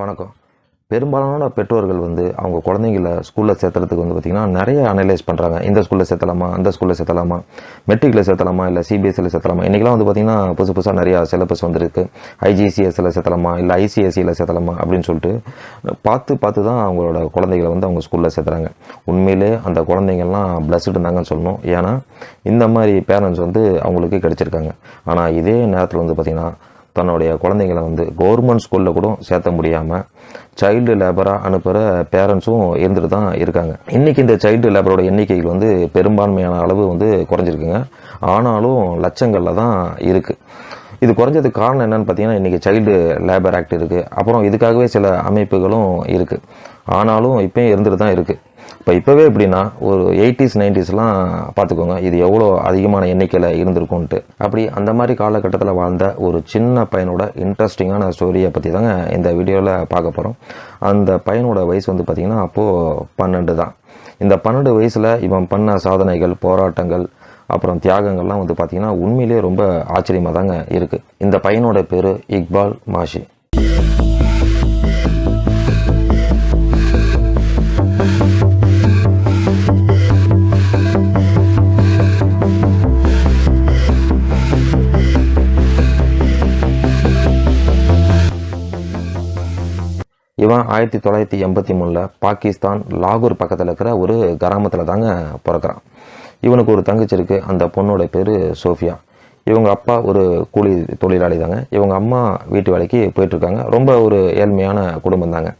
வணக்கம். பெரும்பாலான பெற்றோர்கள் வந்து அவங்க குழந்தைங்கள ஸ்கூலில் சேர்த்துறதுக்கு வந்து பார்த்திங்கன்னா நிறைய அனலைஸ் பண்ணுறாங்க இந்த ஸ்கூலில் சேர்த்தலாமா? அந்த ஸ்கூலில் சேர்த்தலாமா? மெட்ரிக்கில் சேர்த்தலாமா? இல்லை சிபிஎஸ்சியில் சேர்த்தலாமா? இன்றைக்கெலாம் வந்து பார்த்திங்கன்னா புதுசு புதுசாக நிறையா சிலபஸ் வந்துருக்கு. ஐஜிசிஎஸ்சில் சேர்த்தலாமா? இல்லை ஐசிஎஸ்சியில் சேர்த்தலாமா? அப்படின்னு சொல்லிட்டு பார்த்து பார்த்து தான் அவங்களோட குழந்தைகளை வந்து அவங்க ஸ்கூலில் சேர்த்துறாங்க. உண்மையிலே அந்த குழந்தைங்கள்லாம் பிளஸ்டு இருந்தாங்கன்னு சொல்லணும். ஏன்னா இந்த மாதிரி பேரண்ட்ஸ் வந்து அவங்களுக்கு கிடச்சிருக்காங்க. ஆனால் இதே நேரத்தில் வந்து பார்த்திங்கன்னா தன்னுடைய குழந்தைங்களை வந்து கவர்மெண்ட் ஸ்கூலில் கூட சேர்த்த முடியாமல் சைல்டு லேபராக அனுப்புகிற பேரண்ட்ஸும் இருந்துட்டு தான் இருக்காங்க. இன்றைக்கி இந்த சைல்டு லேபரோட எண்ணிக்கைகள் வந்து பெரும்பான்மையான அளவு வந்து குறைஞ்சிருக்குங்க. ஆனாலும் லட்சங்களில் தான் இருக்குது இது குறைஞ்சதுக்கு காரணம் என்னென்னு பார்த்தீங்கன்னா இன்றைக்கி சைல்டு லேபர் ஆக்ட் இருக்குது அப்புறம் இதுக்காகவே சில அமைப்புகளும் இருக்குது ஆனாலும் இப்போயும் இருந்துட்டு தான் இருக்குது இப்போ இப்போவே எப்படின்னா ஒரு எயிட்டிஸ் நைன்டிஸ்லாம் பார்த்துக்கோங்க இது எவ்வளோ அதிகமான எண்ணிக்கையில் இருந்திருக்கும்ன்ட்டு அப்படி அந்த மாதிரி காலகட்டத்தில் வாழ்ந்த ஒரு சின்ன பையனோட இன்ட்ரெஸ்டிங்கான ஸ்டோரியை பற்றி தாங்க இந்த வீடியோவில் பார்க்க போகிறோம் அந்த பையனோட வயசு வந்து பார்த்திங்கன்னா அப்போது பன்னெண்டு தான். இந்த பன்னெண்டு வயசில் இவன் பண்ண சாதனைகள் போராட்டங்கள் அப்புறம் தியாகங்கள்லாம் வந்து பார்த்திங்கன்னா உண்மையிலேயே ரொம்ப ஆச்சரியமாக தாங்க இருக்குது இந்த பையனோட பேர் இக்பால் மாஷி. இவன் ஆயிரத்தி தொள்ளாயிரத்தி எண்பத்தி மூணில் பாகிஸ்தான் லாகூர் பக்கத்தில் இருக்கிற ஒரு கிராமத்தில் தாங்க பிறக்கிறான். இவனுக்கு ஒரு தங்கச்சி இருக்குது அந்த பொண்ணோட பேர் சோஃபியா. இவங்க அப்பா ஒரு கூலி தொழிலாளி தாங்க. இவங்க அம்மா வீட்டு வேலைக்கு போயிட்டுருக்காங்க. ரொம்ப ஒரு ஏழ்மையான குடும்பம் தாங்க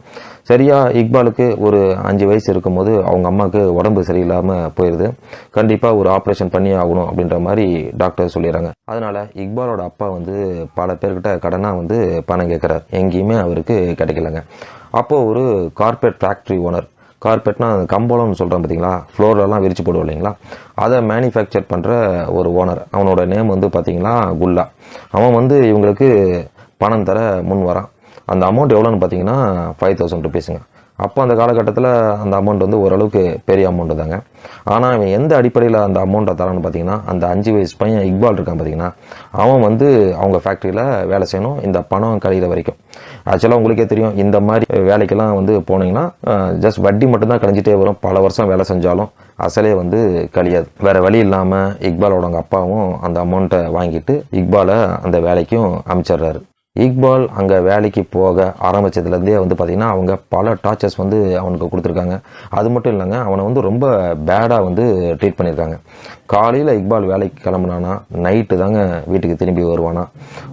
சரியாக இக்பாலுக்கு ஒரு அஞ்சு வயசு இருக்கும்போது அவங்க அம்மாவுக்கு உடம்பு சரியில்லாமல் போயிடுது கண்டிப்பாக ஒரு ஆப்ரேஷன் பண்ணி ஆகணும் அப்படின்ற மாதிரி டாக்டர் சொல்லிடுறாங்க. அதனால் இக்பாலோட அப்பா வந்து பல பேர்கிட்ட கடனாக வந்து பணம் கேட்குறாரு எங்கேயுமே அவருக்கு கிடைக்கலங்க. அப்போது ஒரு கார்பரேட் ஃபேக்ட்ரி ஓனர் கார்பெட்னா கம்பளம்னு சொல்கிறோம் பார்த்தீங்களா ஃப்ளோர்லலாம் விரித்து போடுவோம் இல்லைங்களா? அதை மேனுஃபேக்சர் பண்ணுற ஒரு ஓனர் அவனோட நேம் வந்து பார்த்திங்கன்னா குல்லா. அவன் வந்து இவங்களுக்கு பணம் தர முன் வரான். அந்த அமௌண்ட் எவ்வளோன்னு பார்த்தீங்கன்னா ஃபைவ் தௌசண்ட் ருபீஸுங்க அப்போ அந்த காலகட்டத்தில் அந்த அமௌண்ட் வந்து ஓரளவுக்கு பெரிய அமௌண்ட்டு தாங்க. ஆனால் அவன் எந்த அடிப்படையில் அந்த அமௌண்ட்டை தரான்னு பார்த்தீங்கன்னா அந்த அஞ்சு வயசு பையன் இக்பால் இருக்கான் பார்த்தீங்கன்னா அவன் வந்து அவங்க ஃபேக்ட்ரியில் வேலை செய்யணும் இந்த பணம் கழிகிற வரைக்கும். ஆக்சுவலாக உங்களுக்கே தெரியும் இந்த மாதிரி வேலைக்கெல்லாம் வந்து போனீங்கன்னா ஜஸ்ட் வட்டி மட்டும்தான் கழிஞ்சிட்டே வரும். பல வருஷம் வேலை செஞ்சாலும் அசலே வந்து கழியாது. வேறு வழி இல்லாமல் இக்பாலோட அவங்க அப்பாவும் அந்த அமௌண்ட்டை வாங்கிட்டு இக்பாலை அந்த வேலைக்கும் அமைச்சிடுறாரு. இக்பால் அங்கே வேலைக்கு போக ஆரம்பித்ததுலேருந்தே வந்து பார்த்திங்கன்னா அவங்க பல டார்ச்சர்ஸ் வந்து அவனுக்கு கொடுத்துருக்காங்க. அது மட்டும் இல்லைங்க அவனை வந்து ரொம்ப பேடாக வந்து ட்ரீட் பண்ணியிருக்காங்க காலையில் இக்பால் வேலைக்கு கிளம்புனானா நைட்டு தாங்க வீட்டுக்கு திரும்பி வருவானா.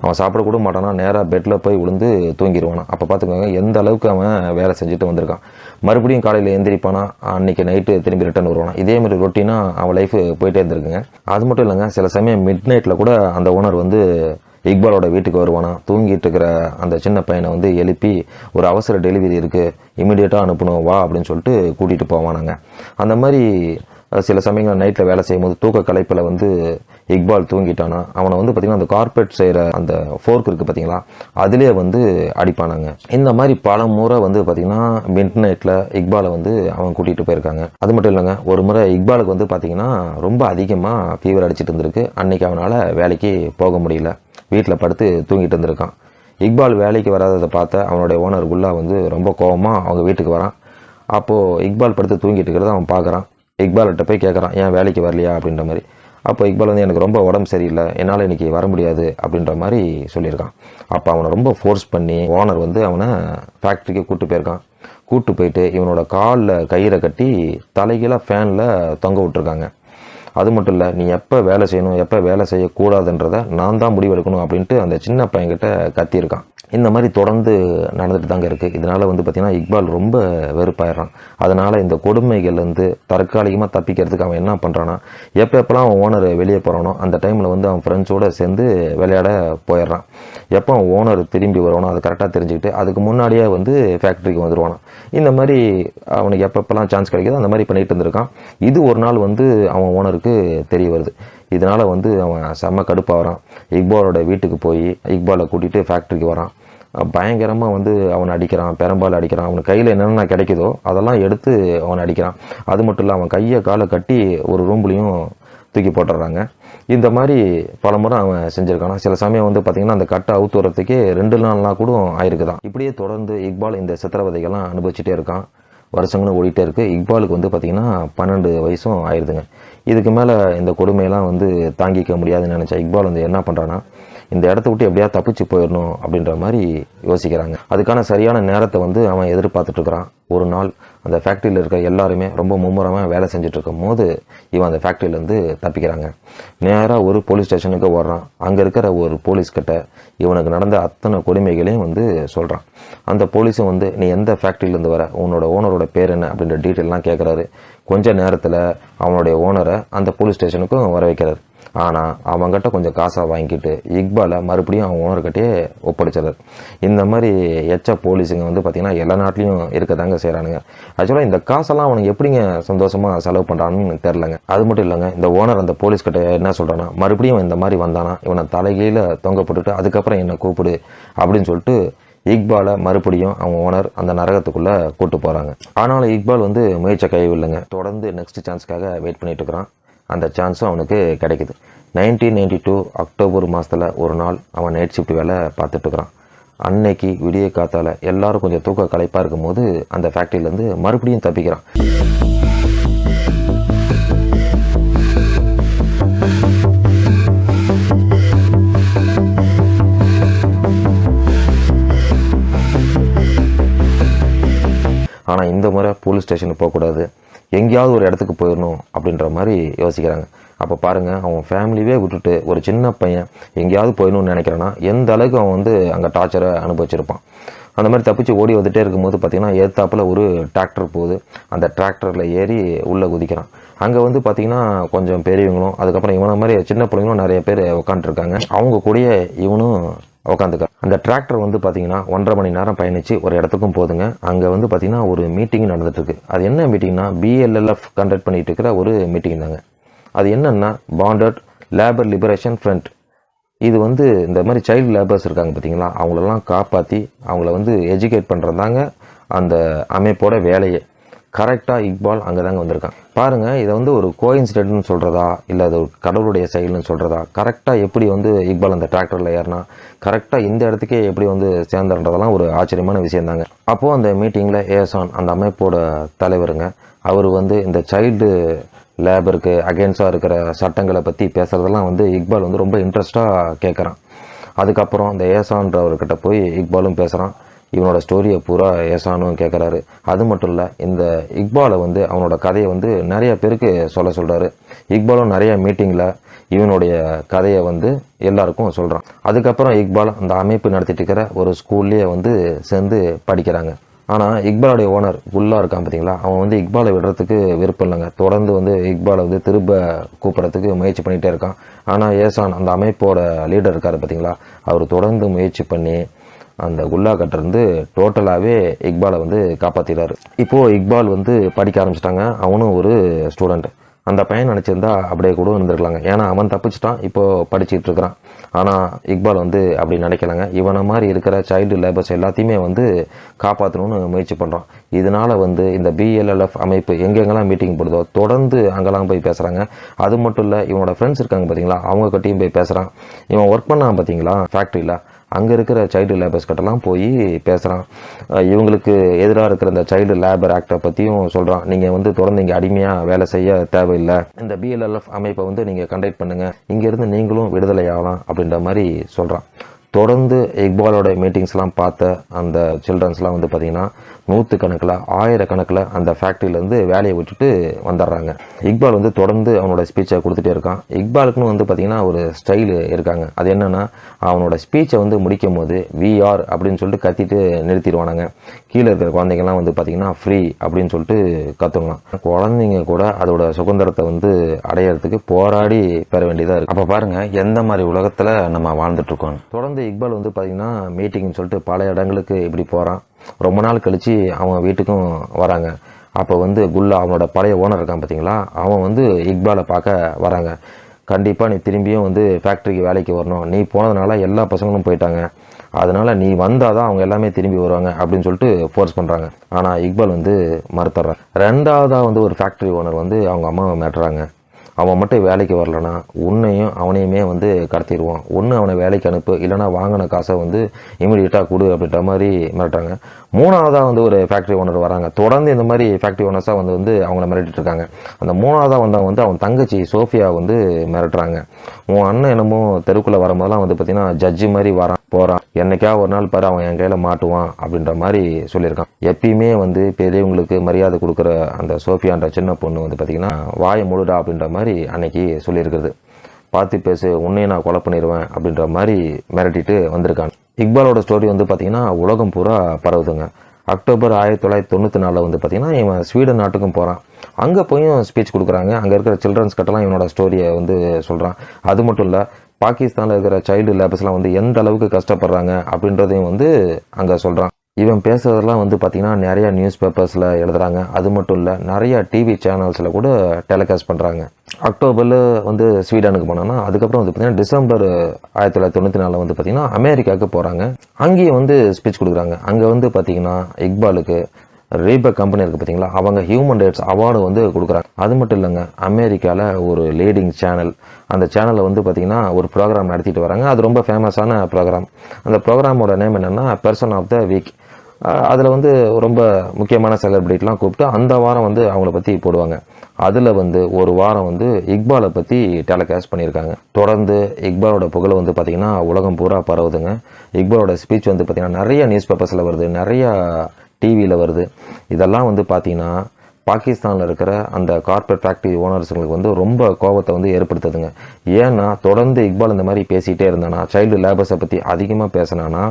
அவன் சாப்பிட கூட மாட்டானா நேராக பெட்டில் போய் விழுந்து தூங்கிடுவானா அப்போ பார்த்துக்கோங்க எந்த அளவுக்கு அவன் வேலை செஞ்சுட்டு வந்திருக்கான். மறுபடியும் காலையில் எந்திரிப்பானா அன்றைக்கி நைட்டு திரும்பி ரிட்டர்ன் வருவானா. இதே மாதிரி ரொட்டீனாக அவன் லைஃப் போயிட்டே இருந்திருக்குங்க. அது மட்டும் இல்லைங்க சில சமயம் மிட் நைட்டில் கூட அந்த ஓனர் வந்து இக்பாலோட வீட்டுக்கு வருவானா? தூங்கிட்டு இருக்கிற அந்த சின்ன பையனை வந்து எழுப்பி ஒரு அவசர டெலிவரி இருக்குது இமீடியட்டாக அனுப்பணும். வா அப்படின்னு சொல்லிட்டு கூட்டிகிட்டு போவானாங்க. அந்த மாதிரி சில சமயங்கள் நைட்டில் வேலை செய்யும்போது தூக்க கலைப்பில் வந்து இக்பால் தூங்கிட்டானா? அவனை வந்து பார்த்திங்கன்னா அந்த கார்பெட் செய்கிற அந்த ஃபோர்க் இருக்குது பார்த்தீங்களா அதிலே வந்து அடிப்பானாங்க. இந்த மாதிரி பல முறை வந்து பார்த்திங்கன்னா மிட் நைட்டில் இக்பாலை வந்து அவன் கூட்டிகிட்டு போயிருக்காங்க. அது மட்டும் இல்லைங்க ஒரு முறை இக்பாலுக்கு வந்து பார்த்திங்கன்னா ரொம்ப அதிகமாக ஃபீவர் அடிச்சிட்டு இருந்திருக்கு. அன்றைக்கி அவனால் வேலைக்கு போக முடியல. வீட்டில் படுத்து தூங்கிட்டு இருந்திருக்கான். இக்பால் வேலைக்கு வராததை பார்த்த அவனுடைய ஓனர் குல்லா வந்து ரொம்ப கோவமாக அவங்க வீட்டுக்கு வரான். அப்போது இக்பால் படுத்து தூங்கிட்டு இருக்கிறத அவன் பார்க்குறான். இக்பால்கிட்ட போய் கேட்குறான் ஏன் வேலைக்கு வரலையா? அப்படின்ற மாதிரி. அப்போ இக்பால் வந்து எனக்கு ரொம்ப உடம்பு சரியில்லை என்னால் இன்னைக்கு வர முடியாது அப்படின்ற மாதிரி சொல்லியிருக்கான். அப்போ அவனை ரொம்ப ஃபோர்ஸ் பண்ணி ஓனர் வந்து அவனை ஃபேக்ட்ரிக்கு கூப்பிட்டு போயிருக்கான். கூப்பிட்டு போயிட்டு இவனோட காலில் கயிறை கட்டி தலைகீழாக ஃபேனில் தொங்க விட்டுருக்காங்க. அது மட்டும் இல்லை நீ எப்போ வேலை செய்யணும் எப்போ வேலை செய்யக்கூடாதுன்றதை நான் தான் முடிவெடுக்கணும் அப்படின்ட்டு அந்த சின்ன பையன்கிட்ட கத்தியிருக்கான். இந்த மாதிரி தொடர்ந்து நடந்துட்டு தாங்க இருக்குது இதனால் வந்து பார்த்திங்கன்னா இக்பால் ரொம்ப வெறுப்பாயிடுறான். அதனால் இந்த கொடுமைகள்லேருந்து தற்காலிகமாக தப்பிக்கிறதுக்கு அவன் என்ன பண்ணுறான்னா எப்போ எப்போலாம் அவன் ஓனர் வெளியே போகிறானோ அந்த டைமில் வந்து அவன் ஃப்ரெண்ட்ஸோடு சேர்ந்து விளையாட போயிடுறான். எப்போ ஓனர் திரும்பி வருவானோ அதை கரெக்டாக தெரிஞ்சுக்கிட்டு அதுக்கு முன்னாடியே வந்து ஃபேக்ட்ரிக்கு வந்துடுவானான் இந்த மாதிரி அவனுக்கு எப்பப்பெல்லாம் சான்ஸ் கிடைக்கிதோ அந்த மாதிரி பண்ணிட்டு இருந்திருக்கான். இது ஒரு நாள் வந்து அவன் ஓனருக்கு தெரிய வருது. இதனால் வந்து அவன் செம்ம கடுப்பாகிறான் இக்பாலோட வீட்டுக்கு போய் இக்பாலை கூட்டிகிட்டு ஃபேக்ட்ரிக்கு வரான். பயங்கரமாக வந்து அவனை அடிக்கிறான் பெரம்பால் அடிக்கிறான். அவனுக்கு கையில் என்னென்ன கிடைக்குதோ அதெல்லாம் எடுத்து அவனை அடிக்கிறான். அது மட்டும் இல்லை அவன் கையை காலை கட்டி ஒரு ரூம்லேயும் தூக்கி போட்டுடுறாங்க இந்த மாதிரி பல முறை அவன் செஞ்சுருக்கானா? சில சமயம் வந்து பார்த்திங்கன்னா அந்த கட்டை அவுத்து வரத்துக்கே ரெண்டு நாள்லாம் கூட ஆயிருக்குதான். இப்படியே தொடர்ந்து இக்பால் இந்த சித்திரவதைகள்லாம் அனுபவிச்சுட்டே இருக்கான். வருஷங்களும் ஓடிட்டே இருக்கு. இக்பாலுக்கு வந்து பார்த்திங்கன்னா பன்னெண்டு வயசும் ஆயிடுதுங்க இதுக்கு மேலே இந்த கொடுமையெல்லாம் வந்து தாங்கிக்க முடியாதுன்னு நினச்சா இக்பால் வந்து என்ன பண்ணுறான்னா இந்த இடத்த விட்டு எப்படியா தப்பிச்சு போயிடணும் அப்படின்ற மாதிரி யோசிக்கிறாங்க. அதுக்கான சரியான நேரத்தை வந்து அவன் எதிர்பார்த்துட்ருக்கிறான். ஒரு நாள் அந்த ஃபேக்ட்ரியில் இருக்க எல்லாருமே ரொம்ப மும்முரமாக வேலை செஞ்சுட்ருக்கும் போது இவன் அந்த ஃபேக்ட்ரியிலேருந்து தப்பிக்கிறாங்க. நேராக ஒரு போலீஸ் ஸ்டேஷனுக்கு வர்றான் அங்கே இருக்கிற ஒரு போலீஸ்கிட்ட இவனுக்கு நடந்த அத்தனை கொடுமைகளையும் வந்து சொல்கிறான் அந்த போலீஸும் வந்து நீ எந்த ஃபேக்ட்ரியிலேருந்து வர? உன்னோட ஓனரோட பேர் என்ன? அப்படின்ற டீட்டெயிலாம் கேட்குறாரு கொஞ்ச நேரத்தில் அவனுடைய ஓனரை அந்த போலீஸ் ஸ்டேஷனுக்கும் வர வைக்கிறார். ஆனால் அவங்ககிட்ட கொஞ்சம் காசாக வாங்கிட்டு இக்பாலை மறுபடியும் அவன் ஓனர்கிட்டயே ஒப்படைச்சிடுறாரு. இந்த மாதிரி எச்ச போலீஸுங்க வந்து பார்த்திங்கன்னா எல்லா நாட்டிலையும் இருக்க தாங்க செய்கிறானுங்க ஆக்சுவலாக இந்த காசெல்லாம் அவனுக்கு எப்படிங்க சந்தோஷமாக செலவு பண்ணுறான்னு தெரிலங்க அது மட்டும் இல்லைங்க இந்த ஓனர் அந்த போலீஸ்கிட்ட என்ன சொல்கிறான்னா மறுபடியும் இந்த மாதிரி வந்தானா இவனை தலைகீழ தொங்க போட்டுட்டு அதுக்கப்புறம் என்னை கூப்பிடு அப்படின்னு சொல்லிட்டு இக்பாலை மறுபடியும் அவங்க ஓனர் அந்த நரகத்துக்குள்ளே கூட்டு போகிறாங்க ஆனாலும் இக்பால் வந்து முயற்சி கைவில்லைங்க தொடர்ந்து நெக்ஸ்ட் சான்ஸ்க்காக வெயிட் பண்ணிட்டு இருக்கிறான். அந்த சான்ஸும் அவனுக்கு கிடைக்குது. நைன்டீன் நைன்டி டூ அக்டோபர் மாதத்தில் ஒரு நாள் அவன் நைட் ஷிஃப்ட் வேலை பார்த்துட்டு இருக்கிறான். அன்னைக்கு விடிய காத்தால் எல்லோரும் கொஞ்சம் தூக்க களைப்பாக இருக்கும்போது அந்த ஃபேக்ட்ரியிலேருந்து மறுபடியும் தப்பிக்கிறான். ஆனால் இந்த முறை போலீஸ் ஸ்டேஷனுக்கு போகக்கூடாது. எங்கேயாவது ஒரு இடத்துக்கு போயிடணும் அப்படின்ற மாதிரி யோசிக்கிறாங்க. அப்போ பாருங்கள் அவன் ஃபேமிலியே விட்டுட்டு ஒரு சின்ன பையன் எங்கேயாவது போயிடணும்னு நினைக்கிறான்னா எந்த அளவுக்கு அவன் வந்து அங்கே டார்ச்சரை அனுபவிச்சிருப்பான். அந்த மாதிரி தப்பிச்சு ஓடி வந்துட்டே இருக்கும்போது பார்த்திங்கன்னா ஏத்தாப்பில் ஒரு டிராக்டர் போகுது. அந்த டிராக்டரில் ஏறி உள்ளே குதிக்கிறான். அங்கே வந்து பார்த்திங்கன்னா கொஞ்சம் பெரியவங்களும் அதுக்கப்புறம் இவனை மாதிரி சின்ன பிள்ளைங்களும் நிறைய பேர் உட்காந்துருக்காங்க அவங்க கூடயே இவனும் உட்காந்துக்க அந்த டிராக்டர் வந்து பார்த்தீங்கன்னா ஒன்றரை மணி நேரம் பயணித்து ஒரு இடத்துக்கும் போதுங்க. அங்கே வந்து பார்த்தீங்கன்னா ஒரு மீட்டிங் நடந்துட்டுருக்கு. அது என்ன மீட்டிங்னா பிஎல்எல்எஃப் கண்டக்ட் பண்ணிகிட்டு இருக்கிற ஒரு மீட்டிங் தாங்க. அது என்னென்னா பாண்டட் லேபர் லிபரேஷன் ஃப்ரண்ட் இது வந்து இந்த மாதிரி சைல்டு லேபர்ஸ் இருக்காங்க பார்த்தீங்களா அவங்களெல்லாம் காப்பாற்றி அவங்கள வந்து எஜுகேட் பண்ணுறதாங்க அந்த அமைப்போட வேலையை. கரெக்டாக இக்பால் அங்கே தாங்க வந்திருக்கான். பாருங்கள் இதை வந்து ஒரு கோயின்சிடென்ட்னு சொல்கிறதா இல்லை அது ஒரு கடவுளுடைய செயல்னு சொல்கிறதா கரெக்டாக எப்படி வந்து இக்பால் அந்த டிராக்டரில் ஏறினா கரெக்டாக இந்த இடத்துக்கே எப்படி வந்து சேர்ந்தன்றதெல்லாம் ஒரு ஆச்சரியமான விஷயம் தாங்க அப்போது அந்த மீட்டிங்கில் ஏசான் அந்த அமைப்போட தலைவருங்க அவர் வந்து இந்த சைல்டு லேபருக்கு அகேன்ஸ்டாக இருக்கிற சட்டங்களை பற்றி பேசுகிறதெல்லாம் வந்து இக்பால் வந்து ரொம்ப இன்ட்ரெஸ்ட்டாக கேட்குறான் அதுக்கப்புறம் அந்த ஏசான்றவர்கிட்ட போய் இக்பாலும் பேசுகிறான் இவனோட ஸ்டோரியை பூரா ஏசானும் கேட்குறாரு அது மட்டும் இல்லை இந்த இக்பாலை வந்து அவனோட கதையை வந்து நிறைய பேருக்கு சொல்ல சொல்கிறாரு இக்பாலும் நிறைய மீட்டிங்கில் இவனுடைய கதையை வந்து எல்லாருக்கும் சொல்கிறான் அதுக்கப்புறம் இக்பால் அந்த அமைப்பு நடத்திட்டு இருக்கிற ஒரு ஸ்கூல்லேயே வந்து சேர்ந்து படிக்கிறாங்க. ஆனால் இக்பாலுடைய ஓனர் குல்லா இருக்கான் பார்த்தீங்களா அவன் வந்து இக்பாலை விடுறதுக்கு விருப்பம் இல்லைங்க. தொடர்ந்து வந்து இக்பாலை வந்து திரும்ப கூப்பிட்றதுக்கு முயற்சி பண்ணிகிட்டே இருக்கான். ஆனால் ஏசான் அந்த அமைப்போட லீடர் இருக்கார் பார்த்தீங்களா அவர் தொடர்ந்து முயற்சி பண்ணி அந்த குல்லா கட்டிருந்து டோட்டலாகவே இக்பாலை வந்து காப்பாற்றிடுறாரு இப்போது இக்பால் வந்து படிக்க ஆரம்பிச்சிட்டாங்க. அவனும் ஒரு ஸ்டூடெண்ட் அந்த பையன் நினச்சிருந்தா அப்படியே கூட இருந்திருக்கலாங்க. ஏன்னா அவன் தப்பிச்சிட்டான். இப்போது படிச்சுட்டு இருக்கிறான். ஆனால் இக்பால் வந்து அப்படி நினைக்கலங்க. இவனை மாதிரி இருக்கிற சைல்டு லேபர்ஸ் எல்லாத்தையுமே வந்து காப்பாற்றணும்னு முயற்சி பண்ணுறான் இதனால் வந்து இந்த பிஎல்எல்எஃப் அமைப்பு எங்கெங்கெல்லாம் மீட்டிங் போடுதோ தொடர்ந்து அங்கெல்லாம் போய் பேசுகிறாங்க அது மட்டும் இல்லை இவனோட ஃப்ரெண்ட்ஸ் இருக்காங்க பார்த்தீங்களா அவங்கக்கிட்டையும் போய் பேசுகிறான் இவன் ஒர்க் பண்ணான் பார்த்தீங்களா ஃபேக்ட்ரியில் அங்கே இருக்கிற சைல்டு லேபர்ஸ் கிட்டலாம் போய் பேசுகிறான் இவங்களுக்கு எதிராக இருக்கிற இந்த சைல்டு லேபர் ஆக்டை பற்றியும் சொல்கிறான் நீங்கள் வந்து தொடர்ந்து இங்கே அடிமையாக வேலை செய்ய தேவையில்லை. இந்த பிஎல்எல்எஃப் அமைப்பை வந்து நீங்கள் கண்டக்ட் பண்ணுங்கள் இங்கேருந்து நீங்களும் விடுதலை ஆகலாம் அப்படின்ற மாதிரி சொல்கிறான் தொடர்ந்து இக்பாலோட மீட்டிங்ஸ்லாம் பார்த்த அந்த சில்ட்ரன்ஸ்லாம் வந்து பார்த்திங்கன்னா நூற்று கணக்கில் ஆயிரக்கணக்கில் அந்த ஃபேக்ட்ரியிலேருந்து வேலையை விட்டுட்டு வந்துடுறாங்க. இக்பால் வந்து தொடர்ந்து அவனோட ஸ்பீச்சை கொடுத்துட்டே இருக்கான். இக்பாலுக்குன்னு வந்து பார்த்திங்கன்னா ஒரு ஸ்டைலு இருக்காங்க. அது என்னென்னா அவனோட ஸ்பீச்சை வந்து முடிக்கும் போது விஆர் அப்படின்னு சொல்லிட்டு கத்திட்டு நிறுத்திடுவானாங்க. கீழே இருக்கிற குழந்தைங்கள்லாம் வந்து பார்த்திங்கன்னா ஃப்ரீ அப்படின்னு சொல்லிட்டு கற்றுக்கலாம் குழந்தைங்க கூட அதோட சுதந்திரத்தை வந்து அடையிறதுக்கு போராடி பெற வேண்டியதாக இருக்குது அப்போ பாருங்கள் எந்த மாதிரி உலகத்தில் நம்ம வாழ்ந்துட்டுருக்கோம் தொடர்ந்து இக்பால் வந்து பார்த்திங்கன்னா மீட்டிங்னு சொல்லிட்டு பல இடங்களுக்கு இப்படி போகிறான் ரொம்ப நாள் கழித்து அவன் வீட்டுக்கும் வராங்க. அப்போ வந்து குல்லா அவனோட பழைய ஓனர் இருக்கான் பார்த்தீங்களா அவன் வந்து இக்பாலை பார்க்க வராங்க. கண்டிப்பாக நீ திரும்பியும் வந்து ஃபேக்ட்ரிக்கு வேலைக்கு வரணும். நீ போனதுனால எல்லா பசங்களும் போயிட்டாங்க. அதனால் நீ வந்தால் தான் அவங்க எல்லாமே திரும்பி வருவாங்க அப்படின்னு சொல்லிட்டு ஃபோர்ஸ் பண்ணுறாங்க ஆனால் இக்பால் வந்து மறுத்துறான் ரெண்டாவதாக வந்து ஒரு ஃபேக்ட்ரி ஓனர் வந்து அவங்க அம்மாவை மாட்டுறாங்க அவன் மட்டும் வேலைக்கு வரலனா உன்னையும் அவனையுமே வந்து கடத்திடுவான். ஒன்று அவனை வேலைக்கு அனுப்பு இல்லைனா வாங்கின காசை வந்து இமீடியட்டாக கொடு அப்படின்ற மாதிரி மிரட்டுறாங்க. மூணாவதாக வந்து ஒரு ஃபேக்ட்ரி ஓனர் வராங்க. தொடர்ந்து இந்த மாதிரி ஃபேக்ட்ரி ஓனர்ஸாக வந்து வந்து அவங்கள மிரட்டிட்டு இருக்காங்க. அந்த மூணாவதாக வந்து வந்து அவன் தங்கச்சி சோஃபியா வந்து மிரட்டுறாங்க. உன் அண்ணன் என்னமோ தெருக்குள்ளே வரும்போதெல்லாம் வந்து பார்த்தீங்கன்னா ஜட்ஜி மாதிரி வரான் போகிறான் என்னைக்கா ஒரு நாள் பாரு அவன் என் கையில் மாட்டுவான் அப்படின்ற மாதிரி சொல்லியிருக்கான். எப்பயுமே வந்து பெரியவங்களுக்கு மரியாதை கொடுக்குற அந்த சோஃபியான்ற சின்ன பொண்ணு வந்து பார்த்தீங்கன்னா வாயை முழுடா அப்படின்ற மாதிரி அன்னைக்கு சொல்லியிருக்கிறது. பார்த்து பேசு உன்னையும் நான் கொலை பண்ணிடுவேன் அப்படின்ற மாதிரி மிரட்டிட்டு வந்திருக்கான் இக்பாலோட ஸ்டோரி வந்து பார்த்திங்கன்னா உலகம் பூரா பரவுதுங்க. அக்டோபர் ஆயிரத்தி தொள்ளாயிரத்தி தொண்ணூற்றி நாலில் வந்து பார்த்திங்கன்னா இவன் ஸ்வீடன் நாட்டுக்கும் போகிறான் அங்கே போயும் ஸ்பீச் கொடுக்குறாங்க. அங்கே இருக்கிற சில்ட்ரன்ஸ் கிட்டலாம் இவனோட ஸ்டோரியை வந்து சொல்கிறான் அது மட்டும் இல்லை பாகிஸ்தானில் இருக்கிற சைல்டு லேபர்ஸ்லாம் வந்து எந்த அளவுக்கு கஷ்டப்படுறாங்க அப்படின்றதையும் வந்து அங்கே சொல்கிறான் இவன் பேசுகிறதெல்லாம் வந்து பார்த்திங்கன்னா நிறையா நியூஸ் பேப்பர்ஸில் எழுதுகிறாங்க அது மட்டும் இல்லை நிறையா டிவி சேனல்ஸில் கூட டெலிகாஸ்ட் பண்ணுறாங்க அக்டோபரில் வந்து ஸ்வீடனுக்கு போனோன்னா அதுக்கப்புறம் வந்து பார்த்திங்கன்னா டிசம்பர் ஆயிரத்தி தொள்ளாயிரத்தி தொண்ணூற்றி நாலில் வந்து பார்த்திங்கன்னா அமெரிக்காவுக்கு போகிறாங்க அங்கேயும் வந்து ஸ்பீச் கொடுக்குறாங்க. அங்கே வந்து பார்த்திங்கன்னா இக்பாலுக்கு ரீபக் கம்பெனி இருக்குது பார்த்தீங்களா அவங்க ஹியூமன் ரைட்ஸ் அவார்டு வந்து கொடுக்குறாங்க. அது மட்டும் இல்லைங்க அமெரிக்காவில் ஒரு லீடிங் சேனல் அந்த சேனலில் வந்து பார்த்திங்கன்னா ஒரு ப்ரோக்ராம் நடத்திட்டு வராங்க. அது ரொம்ப ஃபேமஸான ப்ரோக்ராம் அந்த ப்ரோக்ராமோட நேம் என்னென்னா பர்சன் ஆஃப் த வீக் அதில் வந்து ரொம்ப முக்கியமான செலிப்ரிட்டிலாம் கூப்பிட்டு அந்த வாரம் வந்து அவங்கள பற்றி போடுவாங்க. அதில் வந்து ஒரு வாரம் வந்து இக்பாலை பற்றி டெலகாஸ்ட் பண்ணியிருக்காங்க. தொடர்ந்து இக்பாலோட புகழ் வந்து பார்த்திங்கன்னா உலகம் பூரா பரவுதுங்க. இக்பாலோட ஸ்பீச் வந்து பார்த்திங்கன்னா நிறைய நியூஸ் பேப்பர்ஸில் வருது நிறையா டிவியில் வருது. இதெல்லாம் வந்து பார்த்திங்கன்னா பாகிஸ்தானில் இருக்கிற அந்த கார்பரேட் ஃபேக்ட்ரி ஓனர்ஸுங்களுக்கு வந்து ரொம்ப கோபத்தை வந்து ஏற்படுத்துதுங்க. ஏன்னா தொடர்ந்து இக்பால் இந்த மாதிரி பேசிகிட்டே இருந்தானா சைல்டு லேபர்ஸை பற்றி அதிகமாக பேசினானா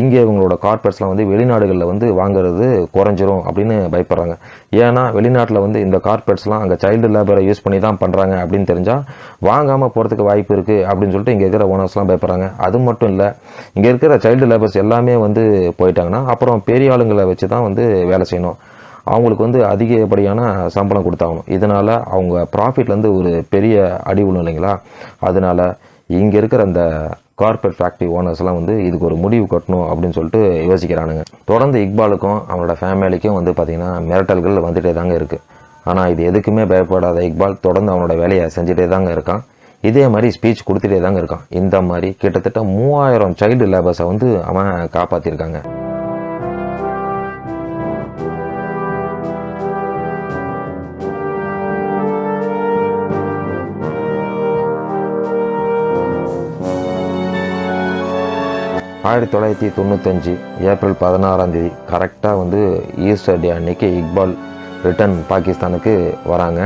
இங்கே இவங்களோட கார்பரேட்ஸ்லாம் வந்து வெளிநாடுகளில் வந்து வாங்குறது குறைஞ்சிரும் அப்படின்னு பயப்படுறாங்க. ஏன்னா வெளிநாட்டில் வந்து இந்த கார்பரேட்ஸ்லாம் அங்கே சைல்டு லேபரை யூஸ் பண்ணி தான் பண்ணுறாங்க அப்படின்னு தெரிஞ்சால் வாங்காமல் போகிறதுக்கு வாய்ப்பு இருக்குது அப்படின்னு சொல்லிட்டு இங்கே இருக்கிற ஓனர்ஸ்லாம் பயப்படுறாங்க. அது மட்டும் இல்லை இங்கே இருக்கிற சைல்டு லேபர்ஸ் எல்லாமே வந்து போயிட்டாங்கன்னா அப்புறம் பெரிய ஆளுங்களை வச்சு தான் வந்து வேலை செய்யணும். அவங்களுக்கு வந்து அதிகப்படியான சம்பளம் கொடுத்தாகணும். இதனால் அவங்க ப்ராஃபிட்லேருந்து ஒரு பெரிய அடி விழும் இல்லைங்களா? அதனால் இங்கே இருக்கிற அந்த கார்பரேட் ஃபேக்ட்ரி ஓனர்ஸ்லாம் வந்து இதுக்கு ஒரு முடிவு கட்டணும் அப்படின்னு சொல்லிட்டு யோசிக்கிறானுங்க. தொடர்ந்து இக்பாலுக்கும் அவனோட ஃபேமிலிக்கும் வந்து பார்த்திங்கன்னா மிரட்டல்கள் வந்துகிட்டே தாங்க இருக்குது ஆனால் இது எதுக்குமே பயப்படாத இக்பால் தொடர்ந்து அவனோட வேலையை செஞ்சுட்டே தாங்க இருக்கான். இதே மாதிரி ஸ்பீச் கொடுத்துட்டே தாங்க இருக்கான். இந்த மாதிரி கிட்டத்தட்ட மூவாயிரம் சைல்டு லேபர்ஸை வந்து அவன் காப்பாற்றிருக்காங்க ஆயிரத்தி தொள்ளாயிரத்தி தொண்ணூத்தஞ்சு ஏப்ரல் பதினாறாம் தேதி கரெக்டாக வந்து ஈஸ்டர் டே அன்னைக்கு இக்பால் ரிட்டன் பாகிஸ்தானுக்கு வராங்க.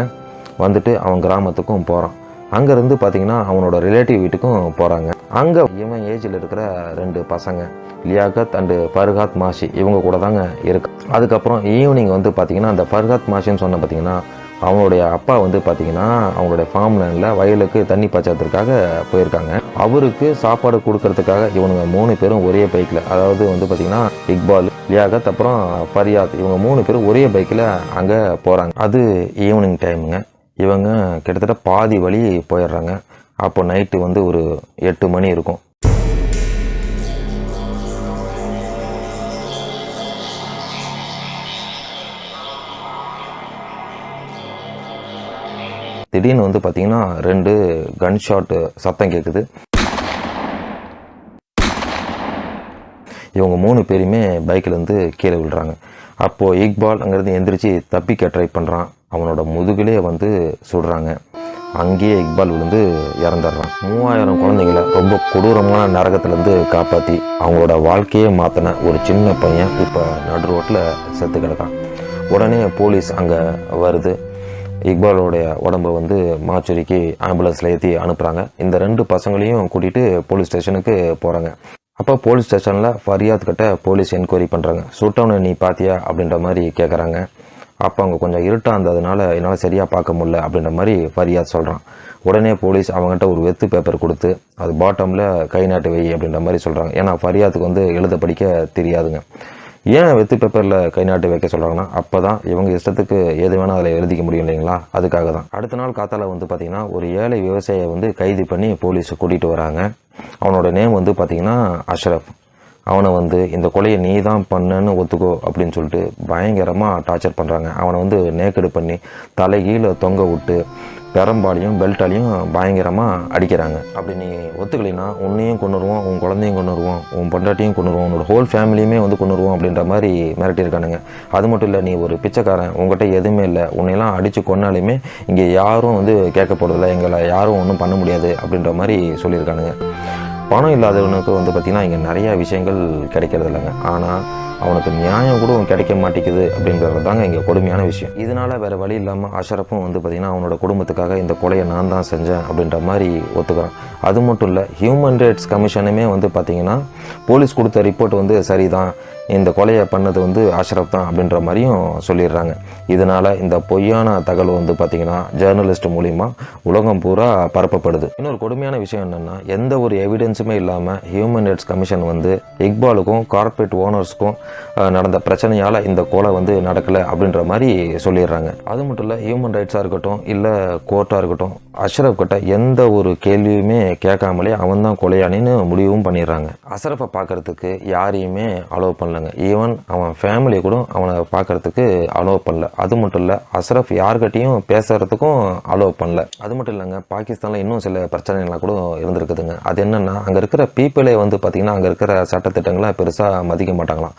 வந்துட்டு அவன் கிராமத்துக்கும் போகிறான் அங்கேருந்து பார்த்திங்கன்னா அவனோட ரிலேட்டிவ் வீட்டுக்கும் போகிறாங்க அங்கே இவன் ஏஜில் இருக்கிற ரெண்டு பசங்க லியாகத் அண்டு ஃபர்ஹாத் மாஷி இவங்க கூட தாங்க இருக்கு. அதுக்கப்புறம் ஈவினிங் வந்து பார்த்தீங்கன்னா அந்த ஃபர்ஹாத் மாஷின்னு சொன்ன பார்த்தீங்கன்னா அவனுடைய அப்பா வந்து பார்த்தீங்கன்னா அவங்களுடைய ஃபார்ம் லேண்டில் வயலுக்கு தண்ணி பாய்ச்சறதுக்காக போயிருக்காங்க. அவருக்கு சாப்பாடு கொடுக்கறதுக்காக இவனுங்க மூணு பேரும் ஒரே பைக்கில் அதாவது வந்து பார்த்தீங்கன்னா இக்பால் லியாகத் அப்புறம் ஃபரியாத் இவங்க மூணு பேரும் ஒரே பைக்கில் அங்கே போகிறாங்க அது ஈவினிங் டைமுங்க இவங்க கிட்டத்தட்ட பாதி வழி போயிடுறாங்க. அப்போ நைட்டு வந்து ஒரு எட்டு மணி இருக்கும். திடீர்னு வந்து பார்த்தீங்கன்னா ரெண்டு கன் ஷாட்டு சத்தம் கேட்குது இவங்க மூணு பேருமே பைக்கிலேருந்து கீழே விழுறாங்க. அப்போது இக்பால் அங்கேருந்து எந்திரிச்சு தப்பிக்க ட்ரை பண்ணுறான் அவனோட முதுகிலே வந்து சுடுறாங்க. அங்கேயே இக்பால் விழுந்து இறந்துடுறான். மூவாயிரம் குழந்தைங்கள ரொம்ப கொடூரமான நரகத்துலேருந்து காப்பாற்றி அவங்களோட வாழ்க்கையே மாற்றின ஒரு சின்ன பையன் இப்போ நடு ரோட்டில் செத்து கிடக்கான். உடனே போலீஸ் அங்கே வருது. இக்பாலோடைய உடம்பை வந்து மாச்சுரிக்கு ஆம்புலன்ஸில் ஏற்றி அனுப்புகிறாங்க இந்த ரெண்டு பசங்களையும் கூட்டிகிட்டு போலீஸ் ஸ்டேஷனுக்கு போகிறாங்க அப்போ போலீஸ் ஸ்டேஷனில் ஃபரியாத் கிட்ட போலீஸ் என்கொயரி பண்ணுறாங்க சுட்டவனை நீ பார்த்தியா அப்படின்ற மாதிரி கேட்குறாங்க அப்போ அவங்க கொஞ்சம் இருட்டாக இருந்ததுனால என்னால் சரியாக பார்க்க முடியல அப்படின்ற மாதிரி ஃபரியாத் சொல்கிறான் உடனே போலீஸ் அவங்ககிட்ட ஒரு வெத்து பேப்பர் கொடுத்து அது பாட்டமில் கை நாட்டு வை அப்படின்ற மாதிரி சொல்கிறாங்க ஏன்னா ஃபரியாத்துக்கு வந்து எழுத படிக்க தெரியாதுங்க. ஏன் வெத்து பேப்பரில் கை நாட்டு வைக்க சொல்கிறாங்கன்னா அப்போ தான் இவங்க இஷ்டத்துக்கு எது வேணால் அதில் எழுதிக்க முடியும் இல்லைங்களா? அதுக்காக தான். அடுத்த நாள் காத்தால வந்து பார்த்திங்கன்னா ஒரு ஏழை விவசாயியை வந்து கைது பண்ணி போலீஸ் கூட்டிகிட்டு வராங்க. அவனோட நேம் வந்து பார்த்திங்கன்னா அஷ்ரஃப் அவனை வந்து இந்த கொலையை நீ தான் பண்ணுன்னு ஒத்துக்கோ அப்படின்னு சொல்லிட்டு பயங்கரமாக டார்ச்சர் பண்ணுறாங்க அவனை வந்து நேக்கடு பண்ணி தலைகீழே தொங்க விட்டு பெரம்பாலையும் பெல்ட்டாலையும் பயங்கரமாக அடிக்கிறாங்க. அப்படி நீ ஒத்துக்கலைன்னா உன்னையும் கொண்டுருவோம் உன் குழந்தையும் கொண்டுருவோம் உன் பொண்டாட்டியும் கொண்டுருவோம் உன்னோட ஹோல் ஃபேமிலியுமே வந்து கொண்டுருவோம் அப்படின்ற மாதிரி மிரட்டியிருக்கானுங்க. அது மட்டும் இல்லை நீ ஒரு பிச்சைக்காரன் உங்ககிட்ட எதுவுமே இல்லை. உன்னையெல்லாம் அடித்து கொன்னாலுமே இங்கே யாரும் வந்து கேட்க போகிறதில்ல எங்களை யாரும் ஒன்றும் பண்ண முடியாது அப்படின்ற மாதிரி சொல்லியிருக்கானுங்க. பணம் இல்லாதவனுக்கு வந்து பார்த்திங்கன்னா இங்கே நிறையா விஷயங்கள் கிடைக்கிறது இல்லைங்க ஆனால் அவனுக்கு நியாயம் கூட கிடைக்க மாட்டேங்குது அப்படிங்கிறது தாங்க இங்கே கொடுமையான விஷயம். இதனால் வேறு வழி இல்லாமல் அஷரஃபும் வந்து பார்த்திங்கன்னா அவனோட குடும்பத்துக்காக இந்த கொலையை நான் தான் செஞ்சேன் அப்படின்ற மாதிரி ஒத்துக்கிறான். அது மட்டும் இல்லை ஹியூமன் ரைட்ஸ் கமிஷனுமே வந்து பார்த்திங்கன்னா போலீஸ் கொடுத்த ரிப்போர்ட் வந்து சரிதான். இந்த கொலையை பண்ணது வந்து அஷ்ரப் தான் அப்படின்ற மாதிரியும் சொல்லிடுறாங்க. இதனால் இந்த பொய்யான தகவல் வந்து பார்த்திங்கன்னா ஜேர்னலிஸ்ட் மூலிமா உலகம் பூரா பரப்பப்படுது. இன்னொரு கொடுமையான விஷயம் என்னென்னா எந்த ஒரு எவிடன்ஸுமே இல்லாமல் ஹியூமன் ரைட்ஸ் கமிஷன் வந்து இக்பாலுக்கும் கார்ப்பரேட் ஓனர்ஸ்க்கும் நடந்த பிரச்சனையால் இந்த கொலை வந்து நடக்கலை அப்படின்ற மாதிரி சொல்லிடுறாங்க. அது மட்டும் இல்லை ஹியூமன் ரைட்ஸாக இருக்கட்டும் இல்லை கோர்ட்டாக இருக்கட்டும் அஷ்ரப் கிட்ட எந்த ஒரு கேள்வியுமே கேட்காமலே அவன் தான் கொலையானின்னு முடிவும் பண்ணிடுறாங்க. அஷ்ரஃபை பார்க்கறதுக்கு யாரையுமே அலோவ் பண்ணலங்க. ஈவன் அவன் ஃபேமிலி கூட அவனை பார்க்கறதுக்கு அலோவ் பண்ணல. அது மட்டும் இல்லை அஷ்ரஃப் யார்கிட்டையும் பேசுறதுக்கும் அலோவ் பண்ணல. அது மட்டும் இல்லைங்க பாகிஸ்தானில் இன்னும் சில பிரச்சனைகள்லாம் கூட இருந்திருக்குதுங்க. அது என்னென்னா அங்கே இருக்கிற பீப்புளே வந்து பார்த்திங்கன்னா அங்கே இருக்கிற சட்டத்திட்டங்களை பெருசாக மதிக்க மாட்டாங்களாம்.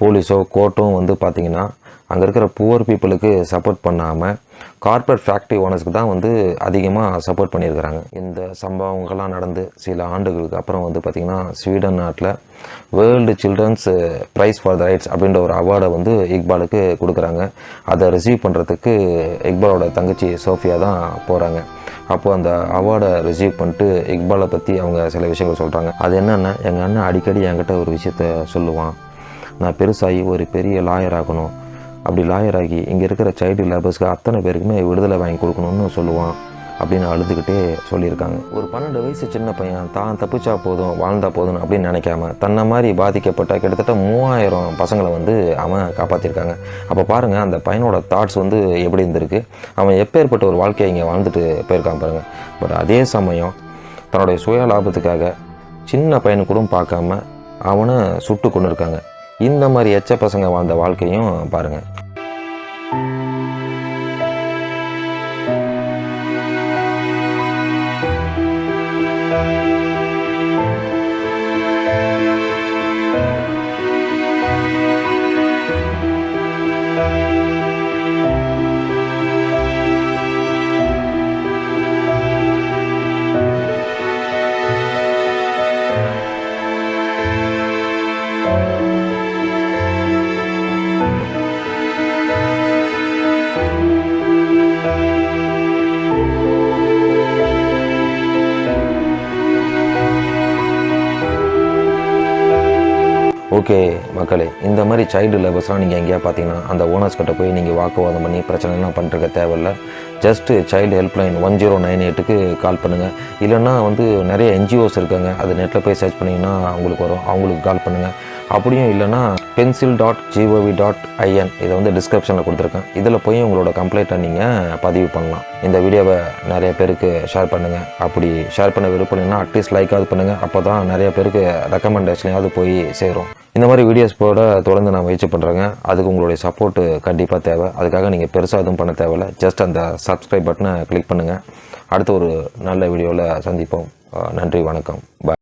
போலீஸோ கோர்ட்டும் வந்து பார்த்திங்கன்னா அங்கே இருக்கிற புவர் பீப்புளுக்கு சப்போர்ட் பண்ணாமல் கார்ப்பரேட் ஃபேக்ட்ரி ஓனர்ஸ்க்கு தான் வந்து அதிகமாக சப்போர்ட் பண்ணியிருக்கிறாங்க. இந்த சம்பவங்கள்லாம் நடந்து சில ஆண்டுகளுக்கு அப்புறம் வந்து பார்த்திங்கன்னா ஸ்வீடன் நாட்டில் world children's prize for the rights அப்படின்ற ஒரு அவார்டை வந்து இக்பாலுக்கு கொடுக்குறாங்க. அதை ரிசீவ் பண்ணுறதுக்கு இக்பாலோட தங்கச்சி சோஃபியா தான் போகிறாங்க அப்போது அந்த அவார்டை ரிசீவ் பண்ணிட்டு இக்பாலை பற்றி அவங்க சில விஷயங்கள் சொல்கிறாங்க அது என்னென்னா எங்கள் அண்ணன் அடிக்கடி என்கிட்ட ஒரு விஷயத்த சொல்லுவான். நான் பெருசாகி ஒரு பெரிய லாயர் ஆகணும். அப்படி லாயர் ஆகி இங்கே இருக்கிற சைல்டு லேபர்ஸ்க்கு அத்தனை பேருக்குமே விடுதலை வாங்கி கொடுக்கணும்னு சொல்லுவான் அப்படின்னு அழுதுகிட்டே சொல்லியிருக்காங்க. ஒரு பன்னெண்டு வயசு சின்ன பையன் தான் தப்பிச்சா போதும் வாழ்ந்தா போதும் அப்படின்னு நினைக்காம தன்னை மாதிரி பாதிக்கப்பட்ட கிட்டத்தட்ட மூவாயிரம் பசங்களை வந்து அவன் காப்பாற்றிருக்காங்க அப்போ பாருங்கள் அந்த பையனோட தாட்ஸ் வந்து எப்படி இருந்திருக்கு? அவன் எப்பேற்பட்ட ஒரு வாழ்க்கையை இங்கே வாழ்ந்துட்டு போயிருக்கான் பாருங்கள் பட் அதே சமயம் தன்னுடைய சுய லாபத்துக்காக சின்ன பையனு கூட பார்க்காம அவனை சுட்டு கொண்டு இருக்காங்க இந்த மாதிரி எச்ச பசங்க வாழ்ந்த வாழ்க்கையும் பாருங்கள் ஓகே மக்களே இந்த மாதிரி சைல்டு லேபர்ஸ்லாம் நீங்கள் எங்கேயா பார்த்தீங்கன்னா அந்த ஓனர்ஸ் கிட்ட போய் நீங்கள் வாக்குவாதம் பண்ணி பிரச்சனைலாம் பண்ணுறக்க தேவையில்ல. Just child helpline one zero nine எயிட்டுக்கு கால் பண்ணுங்கள் இல்லைன்னா வந்து நிறைய என்ஜிஓஸ் இருக்காங்க அது நெட்டில் போய் சர்ச் பண்ணிங்கன்னா அவங்களுக்கு வரும். அவங்களுக்கு கால் பண்ணுங்கள் அப்படியும் இல்லைன்னா pencil dot gov dot in இதை வந்து டிஸ்கிரிப்ஷனில் கொடுத்துருக்கேன். இதில் போய் உங்களோட கம்ப்ளைண்ட்டை நீங்கள் பதிவு பண்ணலாம். இந்த வீடியோவை நிறைய பேருக்கு ஷேர் பண்ணுங்கள் அப்படி ஷேர் பண்ண விருப்பம் இல்லைன்னா அட்லீஸ்ட் லைக்காவது பண்ணுங்கள் அப்போ தான் நிறைய பேருக்கு ரெக்கமெண்டேஷனையாவது போய் சேரும். இந்த மாதிரி வீடியோஸ் போட தொடர்ந்து நான் முயற்சி பண்ணுறேங்க அதுக்கு உங்களுடைய சப்போர்ட்டு கண்டிப்பாக தேவை. அதுக்காக நீங்கள் பெருசாக எதுவும் பண்ண தேவையில்ல. ஜஸ்ட் அந்த சப்ஸ்கிரைப் பட்டனை கிளிக் பண்ணுங்கள் அடுத்த ஒரு நல்ல வீடியோவில் சந்திப்போம். நன்றி வணக்கம். பாய்